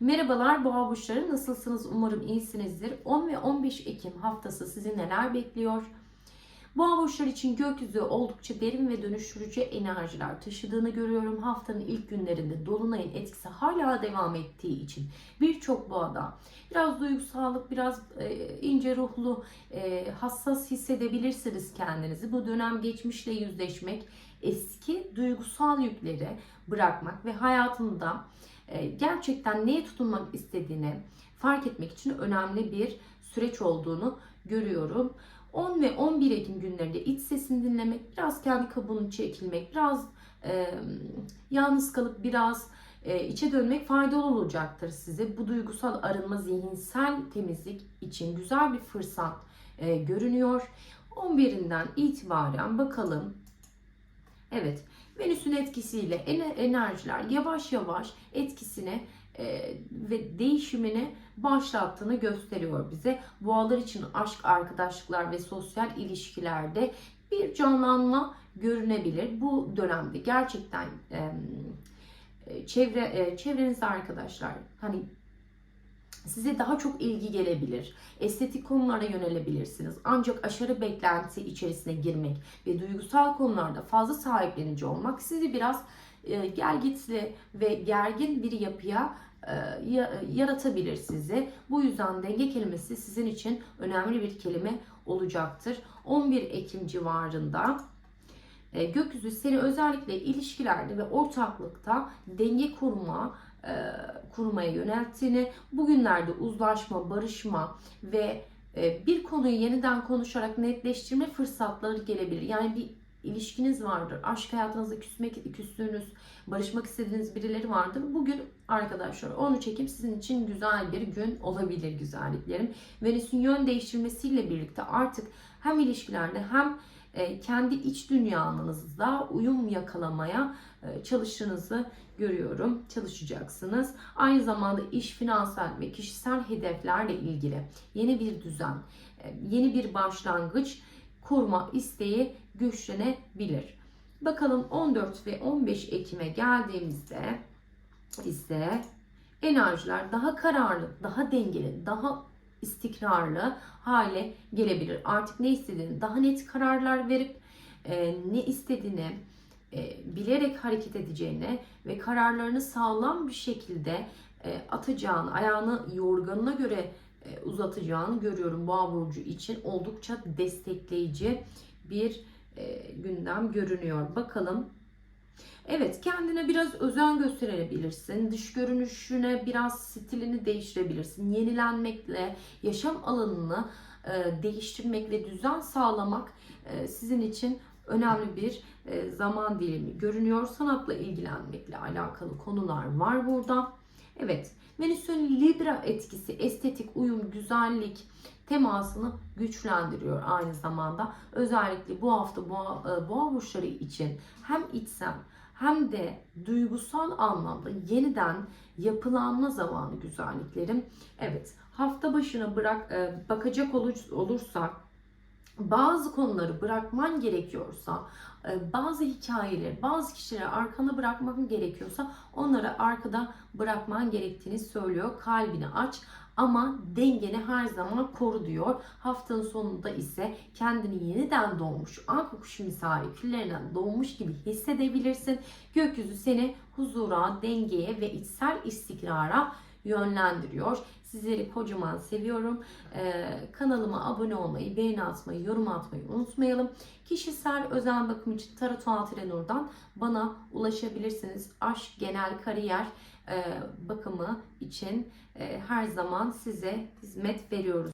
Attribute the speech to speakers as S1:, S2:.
S1: Merhabalar boğa burçları nasılsınız? Umarım iyisinizdir. 10 ve 15 Ekim haftası sizi neler bekliyor? Boğa burçları için gökyüzü oldukça derin ve dönüştürücü enerjiler taşıdığını görüyorum. Haftanın ilk günlerinde dolunayın etkisi hala devam ettiği için birçok boğada biraz duygusallık, biraz e, ince ruhlu, e, hassas hissedebilirsiniz kendinizi. Bu dönem geçmişle yüzleşmek, eski duygusal yükleri bırakmak ve hayatında e, gerçekten neye tutunmak istediğini fark etmek için önemli bir süreç olduğunu görüyorum. 10 ve 11 Ekim günlerinde iç sesini dinlemek, biraz kendi kabuğunu çekilmek, biraz e, yalnız kalıp biraz e, içe dönmek faydalı olacaktır size. Bu duygusal arınma, zihinsel temizlik için güzel bir fırsat e, görünüyor. 11'inden itibaren bakalım. Evet, Venüs'ün etkisiyle enerjiler yavaş yavaş etkisini e, ve değişimini başlattığını gösteriyor bize. Boğalar için aşk, arkadaşlıklar ve sosyal ilişkilerde bir canlanma görünebilir. Bu dönemde gerçekten e, çevre e, çevrenizde arkadaşlar hani size daha çok ilgi gelebilir. Estetik konulara yönelebilirsiniz. Ancak aşırı beklenti içerisine girmek ve duygusal konularda fazla sahiplenici olmak sizi biraz e, gelgitli ve gergin bir yapıya e, yaratabilir sizi. Bu yüzden denge kelimesi sizin için önemli bir kelime olacaktır. 11 Ekim civarında e, gökyüzü seni özellikle ilişkilerde ve ortaklıkta denge kurma e, kurmaya yönelttiğini, bugünlerde uzlaşma, barışma ve bir konuyu yeniden konuşarak netleştirme fırsatları gelebilir. Yani bir ilişkiniz vardır. Aşk hayatınızda küsmek, küstüğünüz, barışmak istediğiniz birileri vardır. Bugün arkadaşlar onu çekim sizin için güzel bir gün olabilir güzelliklerim. Venüs'ün yön değiştirmesiyle birlikte artık hem ilişkilerde hem e, kendi iç dünyanızda uyum yakalamaya e, çalıştığınızı görüyorum. Çalışacaksınız. Aynı zamanda iş, finansal ve kişisel hedeflerle ilgili yeni bir düzen, e, yeni bir başlangıç kurma isteği güçlenebilir. Bakalım 14 ve 15 Ekim'e geldiğimizde ise enerjiler daha kararlı, daha dengeli, daha istikrarlı hale gelebilir. Artık ne istediğini daha net kararlar verip e, ne istediğini e, bilerek hareket edeceğini ve kararlarını sağlam bir şekilde e, atacağını, ayağını yorganına göre e, uzatacağını görüyorum boğa burcu için oldukça destekleyici bir e, gündem görünüyor. Bakalım Evet kendine biraz özen gösterebilirsin. Dış görünüşüne biraz stilini değiştirebilirsin. Yenilenmekle, yaşam alanını e, değiştirmekle düzen sağlamak e, sizin için önemli bir e, zaman dilimi görünüyor. Sanatla ilgilenmekle alakalı konular var burada. Evet Venüs'ün Libra etkisi estetik, uyum, güzellik temasını güçlendiriyor aynı zamanda. Özellikle bu hafta boğa, e, boğa burçları için hem içsel hem de duygusal anlamda yeniden yapılanma zamanı güzelliklerim. Evet hafta başına bırak e, bakacak olursak bazı konuları bırakman gerekiyorsa, e, bazı hikayeleri, bazı kişileri arkana bırakman gerekiyorsa onları arkada bırakman gerektiğini söylüyor. Kalbini aç ama dengeni her zaman koru diyor. Haftanın sonunda ise kendini yeniden doğmuş, anka kuşu misali küllerinden doğmuş gibi hissedebilirsin. Gökyüzü seni huzura, dengeye ve içsel istikrara yönlendiriyor. Sizleri kocaman seviyorum. Ee, kanalıma abone olmayı, beğeni atmayı, yorum atmayı unutmayalım. Kişisel özel bakım için Tarot Nur'dan bana ulaşabilirsiniz. Aşk, genel kariyer e, bakımı için e, her zaman size hizmet veriyoruz.